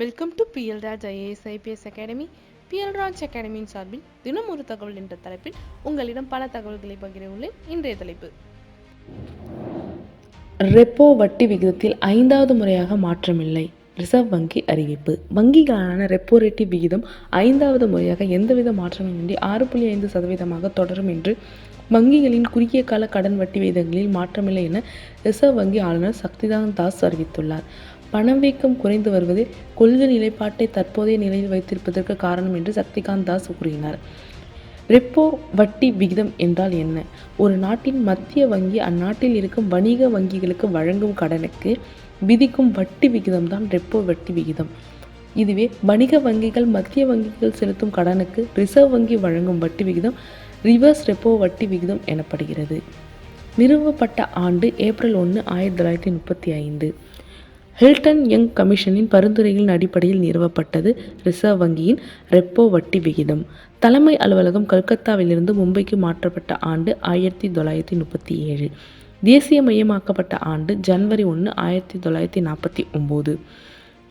Welcome to PL Raj IAS IPS academy PL Raj அகாடமியின் சார்பில் தினம் ஒரு தகவல் என்ற தலைப்பில் உங்களிடம் பல தகவல்களை பகிர உள்ளேன் இன்றைய தலைப்பு. ரெப்போ வட்டி விகிதத்தில் ஐந்தாவது முறையாக மாற்றமில்லை. ரிசர்வ் வங்கி அறிவிப்பு. வங்கிகளான ரெப்போ ரேட்டி விகிதம் ஐந்தாவது முறையாக எந்தவித மாற்றமின்றி ஆறு புள்ளி ஐந்து சதவீதமாக தொடரும் என்று வங்கிகளின் குறுகிய கால கடன் வட்டி விகிதங்களில் மாற்றமில்லை என ரிசர்வ் வங்கி ஆளுநர் சக்திகாந்த் தாஸ் அறிவித்துள்ளார். பணவீக்கம் குறைந்து வருவதே கொள்கை நிலைப்பாட்டை தற்போதைய நிலையில் வைத்திருப்பதற்கு காரணம் என்று சக்திகாந்த் தாஸ் கூறினார். ரெப்போ வட்டி விகிதம் என்றால் என்ன? ஒரு நாட்டின் மத்திய வங்கி அந்நாட்டில் இருக்கும் வணிக வங்கிகளுக்கு வழங்கும் கடனுக்கு விதிக்கும் வட்டி விகிதம்தான் ரெப்போ வட்டி விகிதம். இதுவே வணிக வங்கிகள் மத்திய வங்கிகள் செலுத்தும் கடனுக்கு ரிசர்வ் வங்கி வழங்கும் வட்டி விகிதம் ரிவர்ஸ் ரெப்போ வட்டி விகிதம் எனப்படுகிறது. நிறுவப்பட்ட ஆண்டு ஏப்ரல் ஒன்று ஆயிரத்தி தொள்ளாயிரத்தி முப்பத்தி ஐந்து. ஹில்டன் யங் கமிஷனின் பரிந்துரைகளின் அடிப்படையில் நிறுவப்பட்டது ரிசர்வ் வங்கியின் ரெப்போ வட்டி விகிதம். தலைமை அலுவலகம் கல்கத்தாவிலிருந்து மும்பைக்கு மாற்றப்பட்ட ஆண்டு ஆயிரத்தி தொள்ளாயிரத்தி முப்பத்தி ஏழு. தேசிய மையமாக்கப்பட்ட ஆண்டு ஜனவரி ஒன்று ஆயிரத்தி தொள்ளாயிரத்தி நாற்பத்தி ஒம்பது.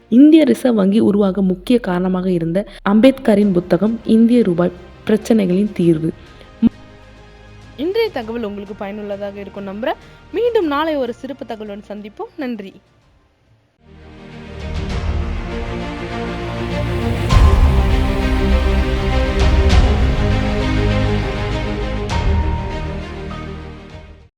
இந்திய ரிசர்வ் வங்கி உருவாக முக்கிய காரணமாக இருந்த அம்பேத்கரின் புத்தகம் இந்திய ரூபாய் பிரச்சனைகளின் தீர்வு. இன்றைய தகவல் உங்களுக்கு பயனுள்ளதாக இருக்கும் நம்புறேன். மீண்டும் நாளை ஒரு சிறப்பு தகவலுடன் சந்திப்போம். நன்றி.